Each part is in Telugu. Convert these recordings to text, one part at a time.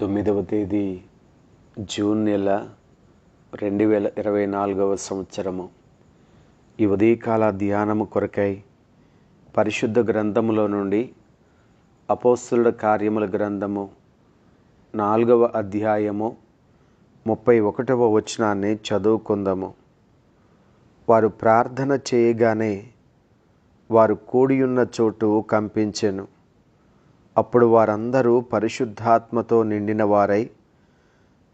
తొమ్మిదవ తేదీ జూన్ నెల రెండు వేల ఇరవై నాలుగవ సంవత్సరము. ఈ ఉదయకాల ధ్యానము కొరకై పరిశుద్ధ గ్రంథములో నుండి అపోస్తుల కార్యముల గ్రంథము నాలుగవ అధ్యాయము ముప్పై ఒకటవ వచనాన్ని చదువుకుందాము. వారు ప్రార్థన చేయగానే వారు కూడియున్న చోటు కంపించెను. అప్పుడు వారందరూ పరిశుద్ధాత్మతో నిండిన వారై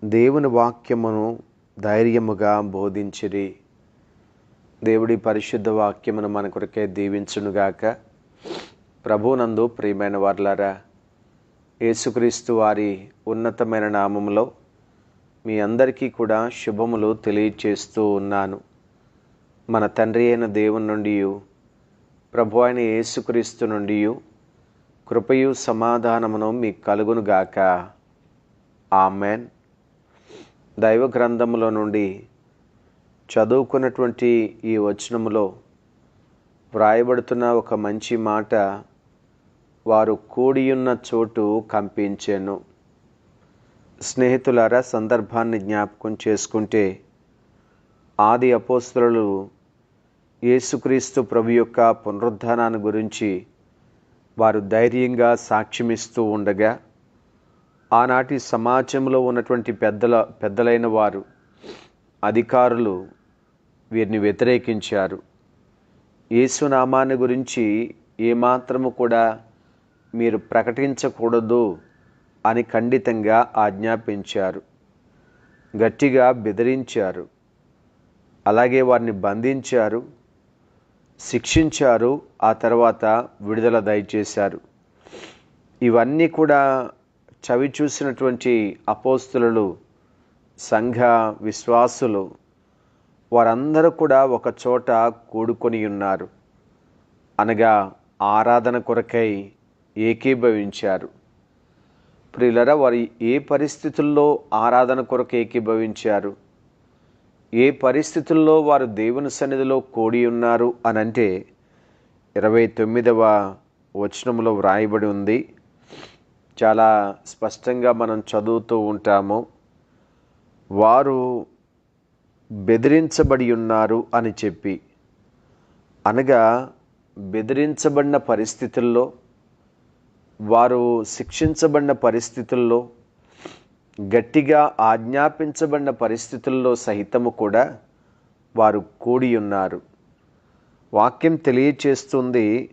దేవుని వాక్యమును ధైర్యముగా బోధించిరి. దేవుడి పరిశుద్ధ వాక్యమును మన కొరకే దీవించునుగాక. ప్రభునందు ప్రియమైన వార్లారా యేసుక్రీస్తు వారి ఉన్నతమైన నామములో మీ అందరికీ కూడా శుభములు తెలియచేస్తూ ఉన్నాను. మన తండ్రి అయిన దేవుని నుండి ప్రభు అయిన యేసుక్రీస్తు నుండి కృపయు సమాధానమును మీకు కలుగునుగాక. ఆమెన్. దైవ గ్రంథములో నుండి చదువుకున్నటువంటి ఈ వచనములో వ్రాయబడుతున్న ఒక మంచి మాట వారు కూడియున్న చోటు కంపించాను. స్నేహితులారా సందర్భాన్ని జ్ఞాపకం చేసుకుంటే ఆది అపోస్తులు యేసుక్రీస్తు ప్రభు యొక్క పునరుద్ధానాన్ని గురించి వారు ధైర్యంగా సాక్ష్యమిస్తూ ఉండగా ఆనాటి సమాజంలో ఉన్నటువంటి పెద్దల పెద్దలైన వారు అధికారులు వీరిని వ్యతిరేకించారు. యేసునామాన్ని గురించి ఏమాత్రము కూడా మీరు ప్రకటించకూడదు అని ఖండితంగా ఆజ్ఞాపించారు. గట్టిగా బెదిరించారు. అలాగే వారిని బంధించారు. శిక్షించారు ఆ తర్వాత విడుదల దయచేశారు. ఇవన్నీ కూడా చవి చూసినటువంటి అపోస్తులు సంఘ విశ్వాసులు వారందరూ కూడా ఒక చోట కూడుకొని ఉన్నారు. అనగా ఆరాధన కొరకై ఏకీభవించారు. ప్రియులరా వారు ఏ పరిస్థితుల్లో ఆరాధన కొరకు ఏకీభవించారు? ఏ పరిస్థితుల్లో వారు దేవుని సన్నిధిలో కూడి ఉన్నారు అని అంటే ఇరవై తొమ్మిదవ వచనంలో వ్రాయబడి ఉంది. చాలా స్పష్టంగా మనం చదువుతూ ఉంటాము. వారు బెదిరించబడి ఉన్నారు అని చెప్పి. అనగా బెదిరించబడిన పరిస్థితుల్లో వారు శిక్షించబడిన పరిస్థితుల్లో గట్టిగా ఆజ్ఞాపించబడిన పరిస్థితుల్లో సహితము కూడా వారు కూడి ఉన్నారు వాక్యం తెలియచేస్తుంది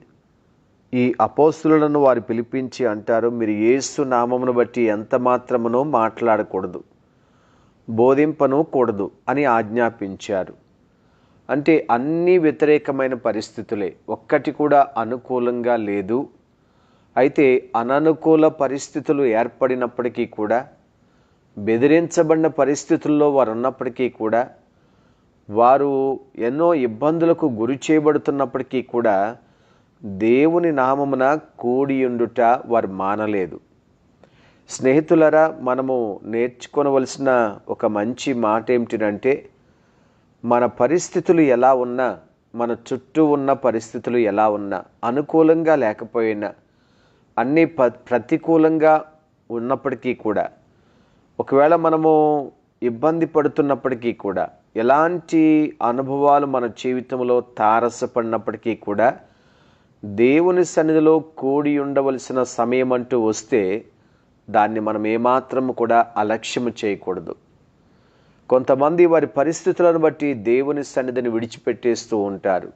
ఈ అపోస్తులను వారు పిలిపించి అంటారు మీరు ఏసు నామమును బట్టి ఎంత మాత్రమునో మాట్లాడకూడదు బోధింపను కూడదు అని ఆజ్ఞాపించారు. అంటే అన్ని వ్యతిరేకమైన పరిస్థితులే ఒక్కటి కూడా అనుకూలంగా లేదు. అయితే అననుకూల పరిస్థితులు ఏర్పడినప్పటికీ కూడా బెదిరించబడిన పరిస్థితుల్లో వారు ఉన్నప్పటికీ కూడా వారు ఎన్నో ఇబ్బందులకు గురి చేయబడుతున్నప్పటికీ కూడా దేవుని నామమున కూడియుండుట వారు మానలేదు. స్నేహితులరా మనము నేర్చుకొనవలసిన ఒక మంచి మాట ఏమిటంటే మన పరిస్థితులు ఎలా ఉన్నా మన చుట్టూ ఉన్న పరిస్థితులు ఎలా ఉన్నా అనుకూలంగా లేకపోయినా అన్నీ ప ప్రతికూలంగా ఉన్నప్పటికీ కూడా ఒకవేళ మనము ఇబ్బంది పడుతున్నప్పటికీ కూడా ఎలాంటి అనుభవాలు మన జీవితంలో తారసపడినప్పటికీ కూడా దేవుని సన్నిధిలో కూడి ఉండవలసిన సమయం అంటూ వస్తే దాన్ని మనం ఏమాత్రం కూడా అలక్ష్యము చేయకూడదు. కొంతమంది వారి పరిస్థితులను బట్టి దేవుని సన్నిధిని విడిచిపెట్టేస్తూ ఉంటారు.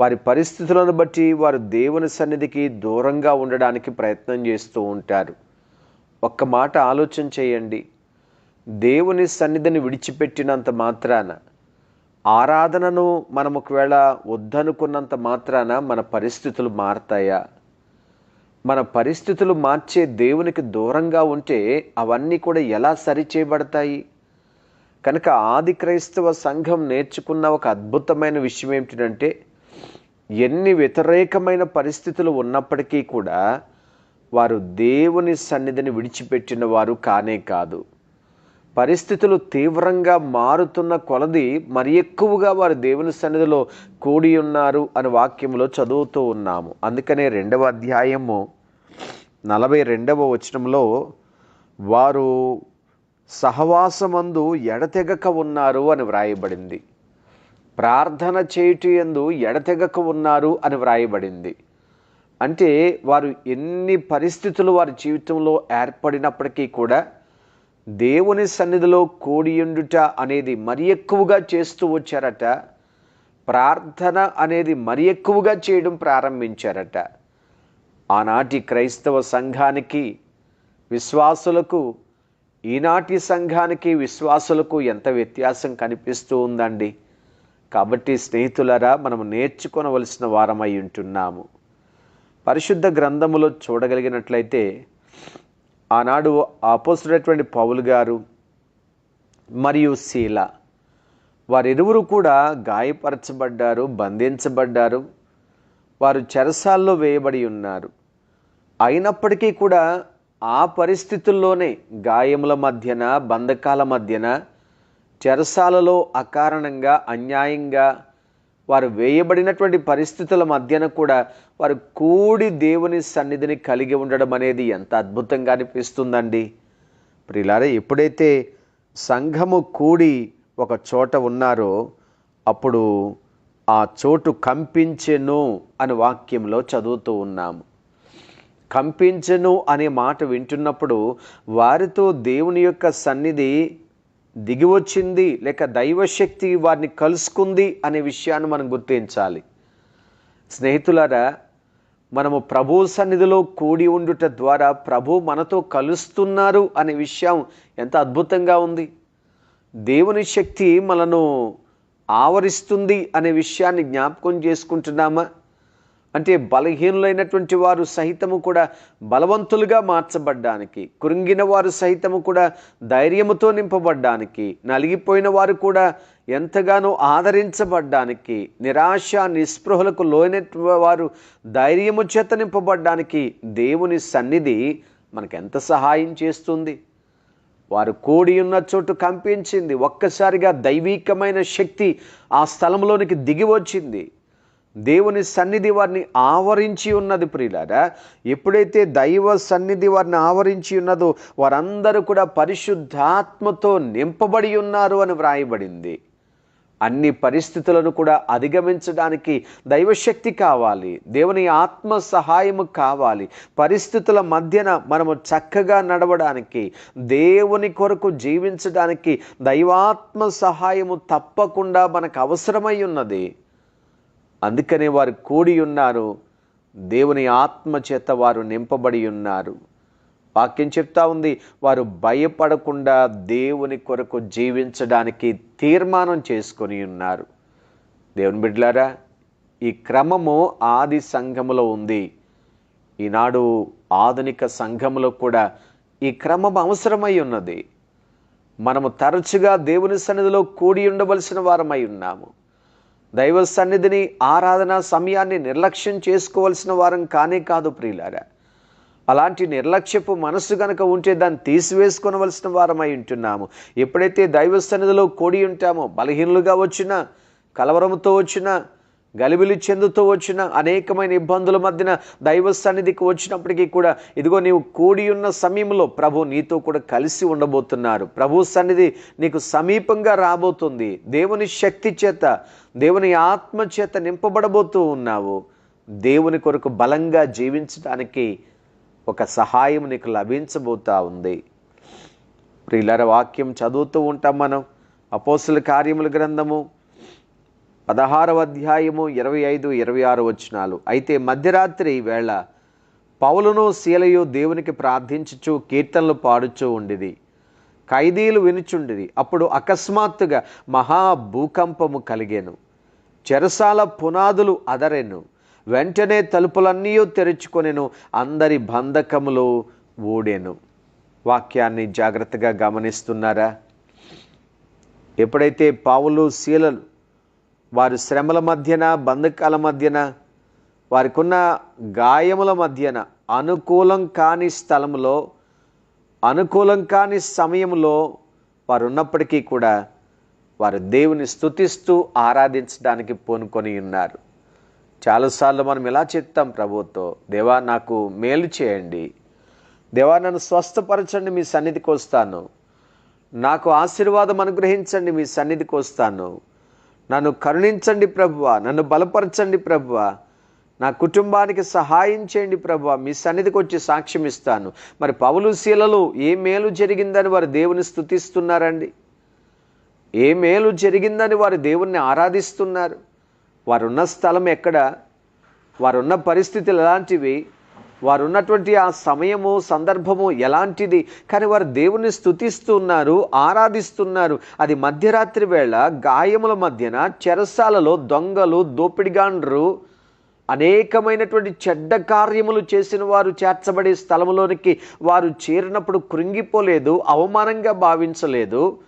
వారి పరిస్థితులను బట్టి వారు దేవుని సన్నిధికి దూరంగా ఉండడానికి ప్రయత్నం చేస్తూ ఉంటారు. ఒక్క మాట ఆలోచన చేయండి. దేవుని సన్నిధిని విడిచిపెట్టినంత మాత్రాన ఆరాధనను మనం ఒకవేళ వద్దనుకున్నంత మాత్రాన మన పరిస్థితులు మారతాయా? మన పరిస్థితులు మార్చే దేవునికి దూరంగా ఉంటే అవన్నీ కూడా ఎలా సరిచేయబడతాయి? కనుక ఆది క్రైస్తవ సంఘం నేర్చుకున్న ఒక అద్భుతమైన విషయం ఏమిటంటే ఎన్ని వ్యతిరేకమైన పరిస్థితులు ఉన్నప్పటికీ కూడా వారు దేవుని సన్నిధిని విడిచిపెట్టిన వారు కానే కాదు. పరిస్థితులు తీవ్రంగా మారుతున్న కొలది మరి ఎక్కువగా వారు దేవుని సన్నిధిలో కూడి ఉన్నారు అని వాక్యంలో చదువుతూ ఉన్నాము. అందుకనే రెండవ అధ్యాయము నలభై రెండవ వచనంలో వారు సహవాసమందు ఎడతెగక ఉన్నారు అని వ్రాయబడింది. ప్రార్థన చేయుటి ఎందు ఎడతెగక ఉన్నారు అని వ్రాయబడింది. అంటే వారు ఎన్ని పరిస్థితులు వారి జీవితంలో ఏర్పడినప్పటికీ కూడా దేవుని సన్నిధిలో కోడియుండుట అనేది మరి ఎక్కువగా చేస్తూ వచ్చారట. ప్రార్థన అనేది మరి ఎక్కువగా చేయడం ప్రారంభించారట. ఆనాటి క్రైస్తవ సంఘానికి విశ్వాసులకు ఈనాటి సంఘానికి విశ్వాసులకు ఎంత వ్యత్యాసం కనిపిస్తూ ఉందండి. కాబట్టి స్నేహితులరా మనం నేర్చుకొనవలసిన వారమై ఉంటున్నాము. పరిశుద్ధ గ్రంథములో చూడగలిగినట్లయితే ఆనాడు అపోసుడైనటువంటి పౌలు గారు మరియు శీల వారిరువురు కూడా గాయపరచబడ్డారు బంధించబడ్డారు. వారు చెరసాల్లో వేయబడి ఉన్నారు. అయినప్పటికీ కూడా ఆ పరిస్థితుల్లోనే గాయముల మధ్యన బంధకాల మధ్యన చెరసాలలో అకారణంగా అన్యాయంగా వారు వేయబడినటువంటి పరిస్థితుల మధ్యన కూడా వారు కూడి దేవుని సన్నిధిని కలిగి ఉండడం అనేది ఎంత అద్భుతంగా అనిపిస్తుందండి. ప్రిలారే ఎప్పుడైతే సంఘము కూడి ఒక చోట ఉన్నారో అప్పుడు ఆ చోటు కంపించెను అని వాక్యంలో చదువుతూ ఉన్నాము. కంపించెను అనే మాట వింటున్నప్పుడు వారితో దేవుని యొక్క సన్నిధి దిగివచ్చింది లేక దైవశక్తి వారిని కలుసుకుంది అనే విషయాన్ని మనం గుర్తించాలి. స్నేహితులారా మనము ప్రభు సన్నిధిలో కూడి ఉండుట ద్వారా ప్రభు మనతో కలుస్తున్నారు అనే విషయం ఎంత అద్భుతంగా ఉంది. దేవుని శక్తి మనను ఆవరిస్తుంది అనే విషయాన్ని జ్ఞాపకం చేసుకుంటున్నామా? అంటే బలహీనులైనటువంటి వారు సహితము కూడా బలవంతులుగా మార్చబడ్డానికి కురింగిన వారు సహితము కూడా ధైర్యముతో నింపబడ్డానికి నలిగిపోయిన వారు కూడా ఎంతగానో ఆదరించబడ్డానికి నిరాశ నిస్పృహలకు లోని వారు ధైర్యము చేత నింపబడ్డానికి దేవుని సన్నిధి మనకు ఎంత సహాయం చేస్తుంది? వారు కోడి ఉన్న చోటు కంపించింది ఒక్కసారిగా దైవీకమైన శక్తి ఆ స్థలంలోనికి దిగి వచ్చింది. దేవుని సన్నిధి వారిని ఆవరించి ఉన్నది ప్రియులారా ఎప్పుడైతే దైవ సన్నిధి వారిని ఆవరించి ఉన్నదో వారందరూ కూడా పరిశుద్ధాత్మతో నింపబడి ఉన్నారు అని వ్రాయబడింది. అన్ని పరిస్థితులను కూడా అధిగమించడానికి దైవశక్తి కావాలి దేవుని ఆత్మ సహాయము కావాలి. పరిస్థితుల మధ్యన మనము చక్కగా నడవడానికి దేవుని కొరకు జీవించడానికి దైవాత్మ సహాయము తప్పకుండా మనకు అవసరమై ఉన్నది. అందుకనే వారు కూడి ఉన్నారు. దేవుని ఆత్మ చేత వారు నింపబడి ఉన్నారు. వాక్యం చెప్తా ఉంది వారు భయపడకుండా దేవుని కొరకు జీవించడానికి తీర్మానం చేసుకొని ఉన్నారు. దేవుని బిడ్డలారా ఈ క్రమము ఆది సంఘములో ఉంది. ఈనాడు ఆధునిక సంఘములో కూడా ఈ క్రమం అవసరమై ఉన్నది. మనము తరచుగా దేవుని సన్నిధిలో కూడి ఉండవలసిన వారమై ఉన్నాము. దైవ సన్నిధిని ఆరాధన సమయాన్ని నిర్లక్ష్యం చేసుకోవలసిన వారం కానే కాదు ప్రియులారా. అలాంటి నిర్లక్ష్యపు మనస్సు గనక ఉంటే దాన్ని తీసివేసుకొనవలసిన వారమై ఉంటున్నాము. ఎప్పుడైతే దైవ సన్నిధిలో కూడి ఉంటామో బలహీనులుగా వచ్చినా కలవరముతో వచ్చినా గలిబిలి చెందుతూ వచ్చిన అనేకమైన ఇబ్బందుల మధ్యన దైవ సన్నిధికి వచ్చినప్పటికీ కూడా ఇదిగో నీవు కూడి ఉన్న సమయంలో ప్రభు నీతో కూడా కలిసి ఉండబోతున్నారు. ప్రభు సన్నిధి నీకు సమీపంగా రాబోతుంది. దేవుని శక్తి చేత దేవుని ఆత్మ చేత నింపబడబోతూ ఉన్నావు. దేవుని కొరకు బలంగా జీవించడానికి ఒక సహాయం నీకు లభించబోతా ఉంది. ప్రియులర వాక్యం చదువుతూ ఉంటాం మనం. అపోసుల కార్యముల గ్రంథము పదహారవ అధ్యాయము ఇరవై ఐదు ఇరవై ఆరు వచనాలు. అయితే మధ్యరాత్రి వేళ పౌలును శీలయు దేవునికి ప్రార్థించుచు కీర్తనలు పాడుచూ ఉండిది ఖైదీలు వినుచుండిది అప్పుడు అకస్మాత్తుగా మహా భూకంపము కలిగాను. చెరసాల పునాదులు అదరెను. వెంటనే తలుపులన్నీ తెరుచుకొనెను. అందరి బంధకములు ఓడాను వాక్యాన్ని జాగ్రత్తగా గమనిస్తున్నారా? ఎప్పుడైతే పావులు శీలలు వారి శ్రమల మధ్యన బంధకాల మధ్యన వారికున్న గాయముల మధ్యన అనుకూలం కాని స్థలంలో అనుకూలం కాని సమయంలో వారు ఉన్నప్పటికీ కూడా వారు దేవుని స్తుతిస్తూ ఆరాధించడానికి పూనుకొని ఉన్నారు. చాలాసార్లు మనం ఇలా చెప్తాం ప్రభుతో దేవా నాకు మేలు చేయండి. దేవా నన్ను స్వస్థపరచండి మీ సన్నిధికి వస్తాను. నాకు ఆశీర్వాదం అనుగ్రహించండి మీ సన్నిధికి వస్తాను. నన్ను కరుణించండి ప్రభువ నన్ను బలపరచండి ప్రభువ నా కుటుంబానికి సహాయం చేయండి ప్రభువ మీ సన్నిధికి వచ్చి సాక్ష్యం ఇస్తాను. మరి పౌలు శీలలు ఏ మేలు జరిగిందని వారు దేవుని స్థుతిస్తున్నారండి ఏ మేలు జరిగిందని వారు దేవుణ్ణి ఆరాధిస్తున్నారు? వారున్న స్థలం ఎక్కడ? వారున్న పరిస్థితులు ఎలాంటివి? వారు ఉన్నటువంటి ఆ సమయము సందర్భము ఎలాంటిది? కానీ వారు దేవుని స్థుతిస్తున్నారు ఆరాధిస్తున్నారు. అది మధ్యరాత్రి వేళ గాయముల మధ్యన చెరసాలలో దొంగలు దోపిడిగాండ్రు అనేకమైనటువంటి చెడ్డ కార్యములు చేసిన వారు చేర్చబడే స్థలంలోనికి వారు చేరినప్పుడు కృంగిపోలేదు అవమానంగా భావించలేదు.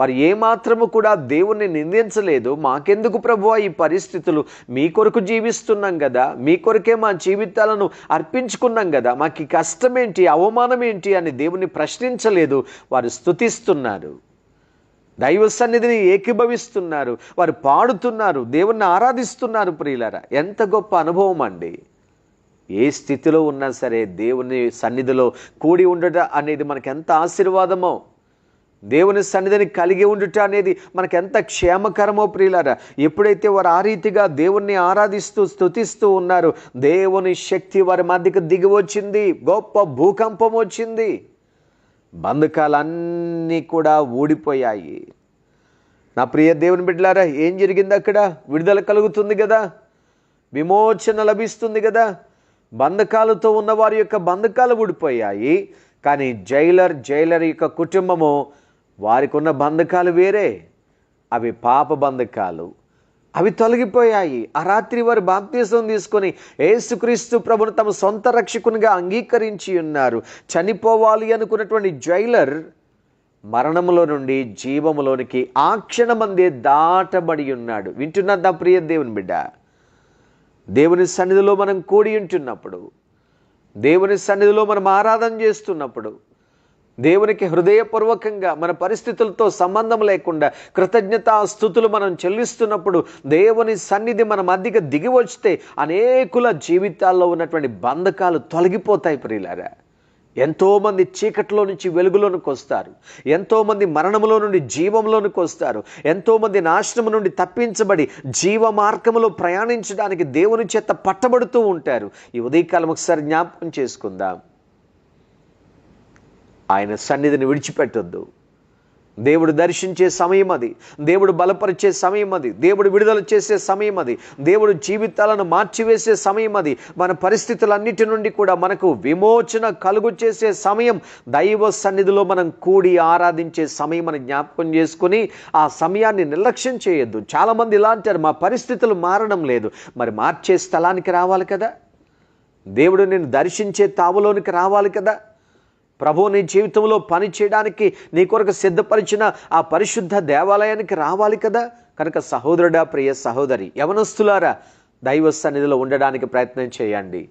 వారు ఏమాత్రము కూడా దేవుణ్ణి నిందించలేదు. మాకెందుకు ప్రభు ఈ పరిస్థితులు? మీ కొరకు జీవిస్తున్నాం కదా మీ కొరకే మా జీవితాలను అర్పించుకున్నాం కదా మాకు కష్టమేంటి? కష్టం ఏంటి అవమానం ఏంటి అని దేవుని ప్రశ్నించలేదు. వారు స్థుతిస్తున్నారు దైవ సన్నిధిని ఏకీభవిస్తున్నారు. వారు పాడుతున్నారు. దేవుణ్ణి ఆరాధిస్తున్నారు ప్రియులరా. ఎంత గొప్ప అనుభవం అండి. ఏ స్థితిలో ఉన్నా సరే దేవుని సన్నిధిలో కూడి ఉండట అనేది మనకు ఎంత ఆశీర్వాదమో. దేవుని సన్నిధిని కలిగి ఉండుట అనేది మనకు ఎంత క్షేమకరమో ప్రియులారా. ఎప్పుడైతే వారు ఆ రీతిగా దేవుణ్ణి ఆరాధిస్తూ స్తుతిస్తూ ఉన్నారు దేవుని శక్తి వారి మధ్యకు దిగి వచ్చింది గొప్ప భూకంపం వచ్చింది. బంధకాలన్నీ కూడా ఊడిపోయాయి. నా ప్రియ దేవుని బిడ్డలారా ఏం జరిగింది అక్కడ? విడుదల కలుగుతుంది కదా. విమోచన లభిస్తుంది కదా. బంధకాలతో ఉన్న వారి యొక్క బంధకాలు ఊడిపోయాయి. కానీ జైలర్ జైలర్ యొక్క కుటుంబము వారికి ఉన్న బంధకాలు వేరే. అవి పాప బంధకాలు. అవి తొలగిపోయాయి. ఆ రాత్రి వారు బాప్తీసం తీసుకొని ఏసుక్రీస్తు ప్రభును తమ సొంత రక్షకునిగా అంగీకరించి ఉన్నారు. చనిపోవాలి అనుకున్నటువంటి జైలర్ మరణములో నుండి జీవములోనికి ఆ క్షణమందే దాటబడి ఉన్నాడు. వింటున్నా ప్రియ దేవుని బిడ్డ? దేవుని సన్నిధిలో మనం కూడి ఉంటున్నప్పుడు దేవుని సన్నిధిలో మనం ఆరాధన చేస్తున్నప్పుడు దేవునికి హృదయపూర్వకంగా మన పరిస్థితులతో సంబంధం లేకుండా కృతజ్ఞతా స్థుతులు మనం చెల్లిస్తున్నప్పుడు దేవుని సన్నిధి మన మధ్యకి దిగి వచ్చితే అనేకుల జీవితాల్లో ఉన్నటువంటి బంధకాలు తొలగిపోతాయి ప్రియులారా. ఎంతోమంది చీకట్లో నుంచి వెలుగులోనికి వస్తారు. ఎంతోమంది మరణములో నుండి జీవంలోనికి వస్తారు. ఎంతోమంది నాశనము నుండి తప్పించబడి జీవ మార్గములో ప్రయాణించడానికి దేవుని చేత పట్టబడుతూ ఉంటారు. ఈ ఉదయకాలం ఒకసారి జ్ఞాపకం చేసుకుందాం. ఆయన సన్నిధిని విడిచిపెట్టొద్దు. దేవుడు దర్శించే సమయం అది. దేవుడు బలపరిచే సమయం అది. దేవుడు విడుదల చేసే సమయం అది. దేవుడు జీవితాలను మార్చివేసే సమయం అది. మన పరిస్థితులన్నిటి నుండి కూడా మనకు విమోచన కలుగు చేసే సమయం దైవ సన్నిధిలో మనం కూడి ఆరాధించే సమయం అని జ్ఞాపకం చేసుకుని ఆ సమయాన్ని నిర్లక్ష్యం చేయొద్దు. చాలామంది ఇలా అంటారు మా పరిస్థితులు మారడం లేదు. మరి మార్చే స్థలానికి రావాలి కదా? దేవుడు నేను దర్శించే తావులోనికి రావాలి కదా? ప్రభు నీ జీవితంలో పని చేయడానికి నీ కొరకు సిద్ధపరిచిన ఆ పరిశుద్ధ దేవాలయానికి రావాలి కదా? కనుక సహోదరుడా ప్రియ సహోదరి యవనస్తులారా దైవ సన్నిధిలో ఉండడానికి ప్రయత్నం చేయండి.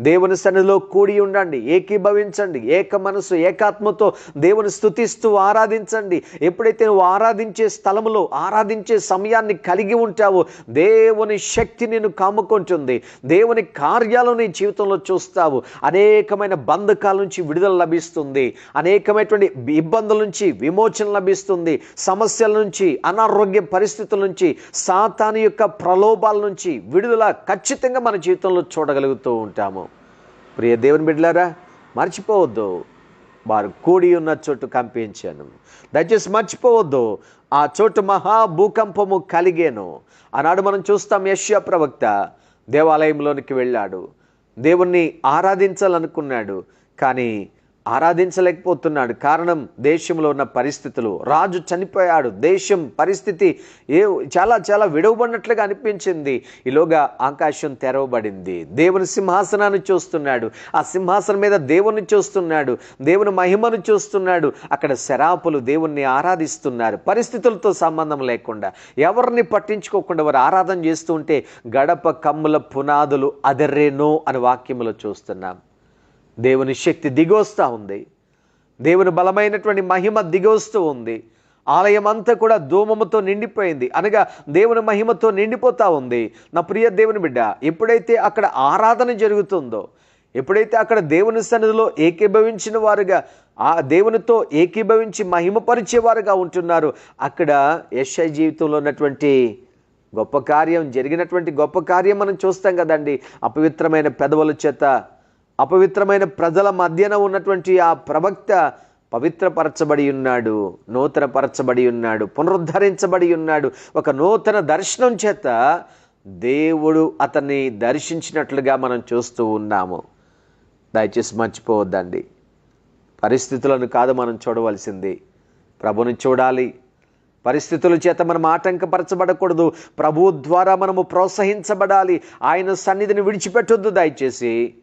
దేవుని సన్నిధిలో కూడి ఉండండి ఏకీభవించండి ఏక మనసు ఏకాత్మతో దేవుని స్థుతిస్తూ ఆరాధించండి. ఎప్పుడైతే నువ్వు ఆరాధించే స్థలములో ఆరాధించే సమయాన్ని కలిగి ఉంటావో దేవుని శక్తి నేను కాముకుంటుంది. దేవుని కార్యాలు నీ జీవితంలో చూస్తావు. అనేకమైన బంధకాల నుంచి విడుదల లభిస్తుంది. అనేకమైనటువంటి ఇబ్బందుల నుంచి విమోచన లభిస్తుంది. సమస్యల నుంచి అనారోగ్య పరిస్థితుల నుంచి సాతాను యొక్క ప్రలోభాల నుంచి విడుదల ఖచ్చితంగా మన జీవితంలో చూడగలుగుతూ ఉంటాము. ప్రియ దేవుని బిడ్డలారా మర్చిపోవద్దు. వారు కూడి ఉన్న చోటు కంపించాను. దయచేసి మర్చిపోవద్దు. ఆ చోటు మహా భూకంపము కలిగేను. ఆనాడు మనం చూస్తాం యశ్యా ప్రవక్త దేవాలయంలోనికి వెళ్ళాడు. దేవుణ్ణి ఆరాధించాలనుకున్నాడు. కానీ ఆరాధించలేకపోతున్నాడు. కారణం దేశంలో ఉన్న పరిస్థితులు. రాజు చనిపోయాడు. దేశం పరిస్థితి ఏ చాలా చాలా విడవబడినట్లుగా అనిపించింది. ఈలోగా ఆకాశం తెరవబడింది. దేవుని సింహాసనాన్ని చూస్తున్నాడు. ఆ సింహాసనం మీద దేవుని చూస్తున్నాడు. దేవుని మహిమను చూస్తున్నాడు. అక్కడ శరాపులు దేవుణ్ణి ఆరాధిస్తున్నారు. పరిస్థితులతో సంబంధం లేకుండా. ఎవరిని పట్టించుకోకుండా వారు ఆరాధన చేస్తూ ఉంటే గడప కమ్ముల పునాదులు అదర్రేనో అని వాక్యములో చూస్తున్నాం. దేవుని శక్తి దిగొస్తూ ఉంది. దేవుని బలమైనటువంటి మహిమ దిగొస్తూ ఉంది. ఆలయం అంతా కూడా ధూమముతో నిండిపోయింది. అనగా దేవుని మహిమతో నిండిపోతూ ఉంది. నా ప్రియ దేవుని బిడ్డ ఎప్పుడైతే అక్కడ ఆరాధన జరుగుతుందో ఎప్పుడైతే అక్కడ దేవుని సన్నిధిలో ఏకీభవించిన వారుగా ఆ దేవునితో ఏకీభవించి మహిమపరిచేవారుగా ఉంటున్నారు అక్కడ యశ్ఐ జీవితంలో ఉన్నటువంటి గొప్ప కార్యం జరిగినటువంటి గొప్ప కార్యం మనం చూస్తాం కదండి. అపవిత్రమైన పెదవుల చేత అపవిత్రమైన ప్రజల మధ్యన ఉన్నటువంటి ఆ ప్రవక్త పవిత్రపరచబడి ఉన్నాడు నూతనపరచబడి ఉన్నాడు పునరుద్ధరించబడి ఉన్నాడు. ఒక నూతన దర్శనం చేత దేవుడు అతన్ని దర్శించినట్లుగా మనం చూస్తూ ఉన్నాము. దయచేసి మర్చిపోవద్దండి. పరిస్థితులను కాదు మనం చూడవలసింది. ప్రభుని చూడాలి. పరిస్థితుల చేత మనం ఆటంకపరచబడకూడదు. ప్రభు ద్వారా మనము ప్రోత్సహించబడాలి. ఆయన సన్నిధిని విడిచిపెట్టొద్దు దయచేసి.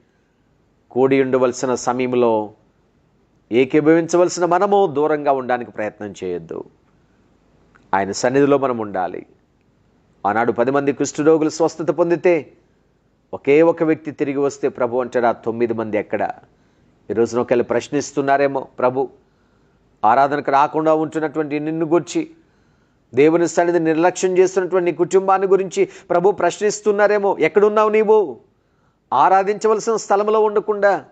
కూడి ఉండవలసిన సమయంలో ఏకీభవించవలసిన మనము దూరంగా ఉండడానికి ప్రయత్నం చేయొద్దు. ఆయన సన్నిధిలో మనం ఉండాలి. ఆనాడు పది మంది కుష్ఠరోగులు స్వస్థత పొందితే ఒకే ఒక వ్యక్తి తిరిగి వస్తే ప్రభు అంటాడు ఆ తొమ్మిది మంది ఎక్కడ? ఈ రోజున ఒకళ్ళు ప్రశ్నిస్తున్నారేమో ప్రభు. ఆరాధనకు రాకుండా ఉంటున్నటువంటి నిన్ను గురించి దేవుని సన్నిధి నిర్లక్ష్యం చేస్తున్నటువంటి నీ కుటుంబాన్ని గురించి ప్రభు ప్రశ్నిస్తున్నారేమో. ఎక్కడున్నావు నీవు? ఆరాధించవలసిన స్థలంలో ఉండకుండా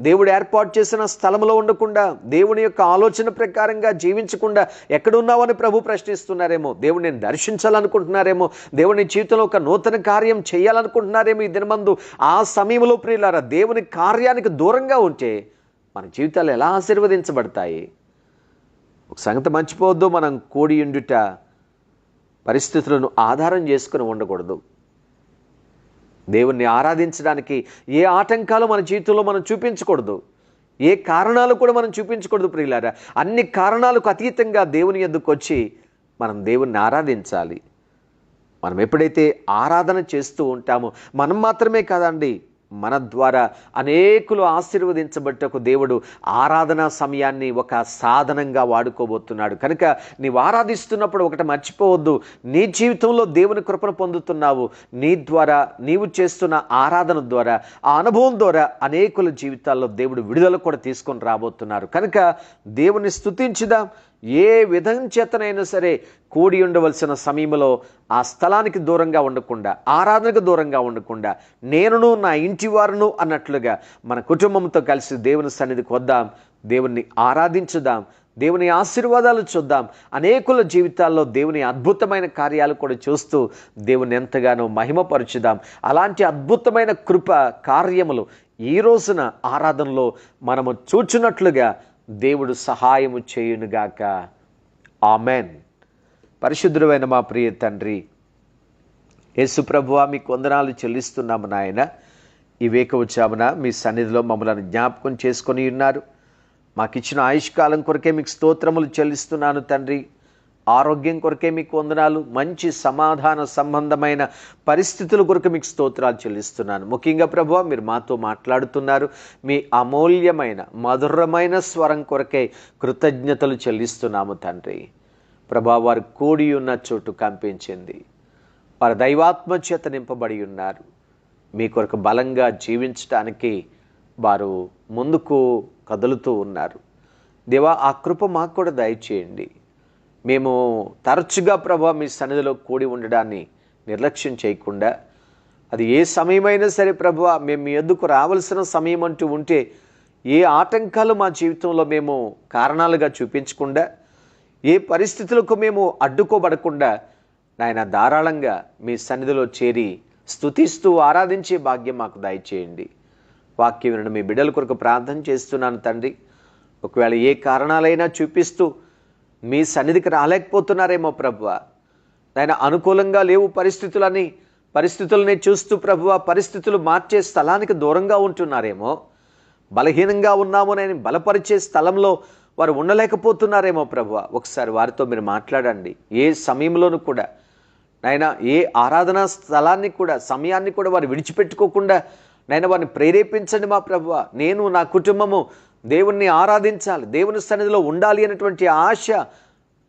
దేవుడు ఏర్పాటు చేసిన స్థలంలో ఉండకుండా దేవుని యొక్క ఆలోచన ప్రకారంగా జీవించకుండా ఎక్కడున్నావని ప్రభు ప్రశ్నిస్తున్నారేమో దేవుడిని దర్శించాలనుకుంటున్నారేమో దేవుని జీవితంలో ఒక నూతన కార్యం చేయాలనుకుంటున్నారేమో ఈ దినమందు. ఆ సమయంలో ప్రియులారా దేవుని కార్యానికి దూరంగా ఉంటే మన జీవితాలు ఎలా ఆశీర్వదించబడతాయి? ఒక సంగతి మర్చిపోవద్దు మనం కూడి ఉండుట పరిస్థితులను ఆధారం చేసుకుని ఉండకూడదు. దేవుణ్ణి ఆరాధించడానికి ఏ ఆటంకాలు మన జీవితంలో మనం చూపించకూడదు. ఏ కారణాలు కూడా మనం చూపించకూడదు ప్రియులారా. అన్ని కారణాలకు అతీతంగా దేవుని ఎద్దుకు వచ్చి మనం దేవుణ్ణి ఆరాధించాలి. మనం ఎప్పుడైతే ఆరాధన చేస్తూ ఉంటామో మనం మాత్రమే కాదండి మన ద్వారా అనేకులు ఆశీర్వదించబట్టకు దేవుడు ఆరాధనా సమయాన్ని ఒక సాధనంగా వాడుకోబోతున్నాడు. కనుక నీవు ఆరాధిస్తున్నప్పుడు ఒకటి మర్చిపోవద్దు. నీ జీవితంలో దేవుని కృపను పొందుతున్నావు. నీ ద్వారా నీవు చేస్తున్న ఆరాధన ద్వారా ఆ అనుభవం ద్వారా అనేకుల జీవితాల్లో దేవుడు విడుదల కూడా తీసుకొని రాబోతున్నారు. కనుక దేవుని స్థుతించుదాం ఏ విధం చేతనైనా సరే కూడి ఉండవలసిన సమయంలో ఆ స్థలానికి దూరంగా ఉండకుండా ఆరాధనకు దూరంగా ఉండకుండా నేనును నా ఇంటి వారును అన్నట్లుగా మన కుటుంబంతో కలిసి దేవుని సన్నిధికి వద్దాం దేవుణ్ణి ఆరాధించుదాం దేవుని ఆశీర్వాదాలు చూద్దాం. అనేకుల జీవితాల్లో దేవుని అద్భుతమైన కార్యాలు కూడా చూస్తూ దేవుని ఎంతగానో మహిమపరచుదాం. అలాంటి అద్భుతమైన కృప కార్యములు ఈ రోజున ఆరాధనలో మనము చూచినట్లుగా దేవుడు సహాయము చేయునుగాక ఆమెన్. పరిశుద్ధుడమైన మా ప్రియ తండ్రి యేసుప్రభువా మీకు వందనాలు చెల్లిస్తున్నాము నాయన. ఈ వేకవచ్చామున మీ సన్నిధిలో మమ్మల్ని జ్ఞాపకం చేసుకొని ఉన్నారు. మాకిచ్చిన ఆయుష్కాలం కొరకే మీకు స్తోత్రములు చెల్లిస్తున్నాను తండ్రి. ఆరోగ్యం కొరకే మీకు వందనాలు మంచి సమాధాన సంబంధమైన పరిస్థితుల కొరకు మీకు స్తోత్రాలు చెల్లిస్తున్నాను. ముఖ్యంగా ప్రభు మీరు మాతో మాట్లాడుతున్నారు. మీ అమూల్యమైన మధురమైన స్వరం కొరకే కృతజ్ఞతలు చెల్లిస్తున్నాము తండ్రి. ప్రభా వారు కూడి ఉన్న చోటు కంపించింది. వారు దైవాత్మ చేత నింపబడి ఉన్నారు. మీ కొరకు బలంగా జీవించటానికి వారు ముందుకు కదులుతూ ఉన్నారు. దేవా ఆ కృప మాకు కూడా దయచేయండి. మేము తరచుగా ప్రభా మీ సన్నిధిలో కూడి ఉండడాన్ని నిర్లక్ష్యం చేయకుండా అది ఏ సమయమైనా సరే ప్రభు మేము మీ ఎద్దుకు రావాల్సిన సమయం అంటూ ఉంటే ఏ ఆటంకాలు మా జీవితంలో మేము కారణాలుగా చూపించకుండా ఏ పరిస్థితులకు మేము అడ్డుకోబడకుండా నాయన ధారాళంగా మీ సన్నిధిలో చేరి స్థుతిస్తూ ఆరాధించే భాగ్యం మాకు దయచేయండి. వాక్యం మీ బిడ్డల కొరకు ప్రార్థన చేస్తున్నాను తండ్రి. ఒకవేళ ఏ కారణాలైనా చూపిస్తూ మీ సన్నిధికి రాలేకపోతున్నారేమో ప్రభువ. ఆయన అనుకూలంగా లేవు పరిస్థితులని పరిస్థితులని చూస్తూ ప్రభువ పరిస్థితులు మార్చే స్థలానికి దూరంగా ఉంటున్నారేమో. బలహీనంగా ఉన్నాము నేను బలపరిచే స్థలంలో వారు ఉండలేకపోతున్నారేమో ప్రభువ. ఒకసారి వారితో మీరు మాట్లాడండి. ఏ సమయంలోనూ కూడా. నాయన ఏ ఆరాధనా స్థలాన్ని కూడా సమయాన్ని కూడా వారు విడిచిపెట్టుకోకుండా నాయన వారిని ప్రేరేపించండి మా ప్రభువ. నేను నా కుటుంబము దేవుణ్ణి ఆరాధించాలి దేవుని సన్నిధిలో ఉండాలి అనేటువంటి ఆశ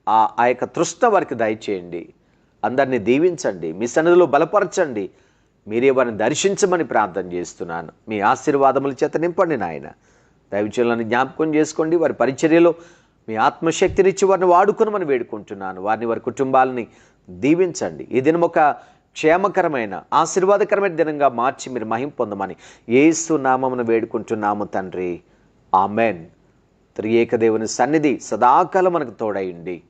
ఆ ఆ యొక్క తృష్ణ వారికి దయచేయండి. అందరినీ దీవించండి మీ సన్నిధిలో బలపరచండి. మీరే వారిని దర్శించమని ప్రార్థన చేస్తున్నాను. మీ ఆశీర్వాదముల చేత నింపండి నాయన. దైవచనులను జ్ఞాపకం చేసుకోండి వారి పరిచర్యలో మీ ఆత్మశక్తినిచ్చి వారిని వాడుకొనమని వేడుకుంటున్నాను. వారిని వారి కుటుంబాలని దీవించండి. ఈ దినం ఒక క్షేమకరమైన ఆశీర్వాదకరమైన దినంగా మార్చి మీరు మహిం పొందమని ఏసు నామమును వేడుకుంటున్నాము తండ్రి. ఆమెన్. త్రియేక దేవుని సన్నిధి సదాకాలం మనకు తోడయుండి.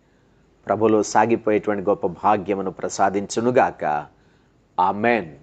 ప్రభులో సాగిపోయేటువంటి గొప్ప భాగ్యమును ప్రసాదించునుగాక. ఆమెన్.